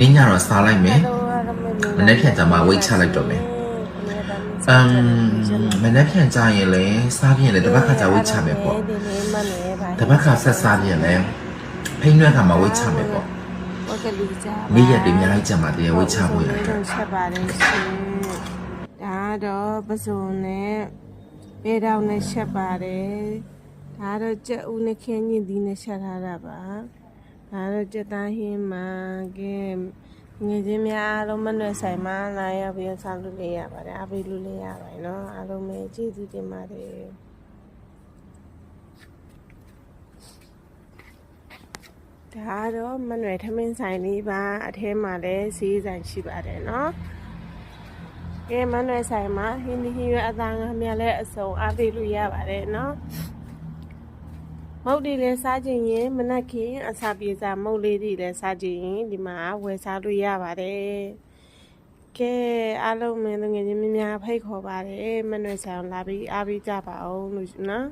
အင်းညတော့စားလိုက်မယ်မနေ့ဖြန်ကြမှာဝိတ်ချလိုက်တော့မယ်အမ်မနေ့ဖြန်ကြရင်လေစားပြရင်လေတပတ်ခါကြဝိတ်ချမယ်ပေါ့တပတ်ခါဆက်စားပြရင်လေဖိနှွဲခါမှာဝိတ်ချမယ်ပေါ့ဝက်ကလေးကြနေ့ရက်တွေအများကြီးကြမှာတရားဝိတ်ချဖို့ရအတွက်ချက်ပါတယ်ရှင်ဒါတော့ပစုံနဲ့ပေတောင်နဲ့ချက်ပါတယ်ဒါတော့ကြက်ဦးနဲ့ခင်းညင်သီးနဲ့ချက်ထားတာပါ ဒါတော့ကြက်သားဟင်းမှာကဲငွေချင်းများအားလုံးမနှွယ်ဆိုင်မှာလာရောက်ပြီးစားလို့လေးရပါတယ်အားပေးလို့လေးရပါတယ်နော်အားလုံးပဲကျေးဇူးတင်ပါတယ်ဒါတော့မနှွယ်ထမင်းဆိုင်လေးပါအထဲမှာလည်းဈေးဆိုင်ရှိပါတယ်နော်ကဲမနှွယ်ဆိုင်မှာဟင်းဒီဟင်းရွက်အသားငါမြလည်းအစုံအားပေးလို့ရပါတယ်နော် မုတ်ဒီလည်းစားခြင်းရင်မနက်ခင်းအစာပြေစာမုတ်လေးတွေလည်းစားခြင်းရင်ဒီမှာဝယ်စားလို့ရပါတယ်ကဲအားလုံးမင်းတို့ငယ်ချင်းများများဖိတ်ခေါ်ပါတယ်မနှွယ်ဆိုင်လာပြီးအားပေးကြပါအောင်လို့နော်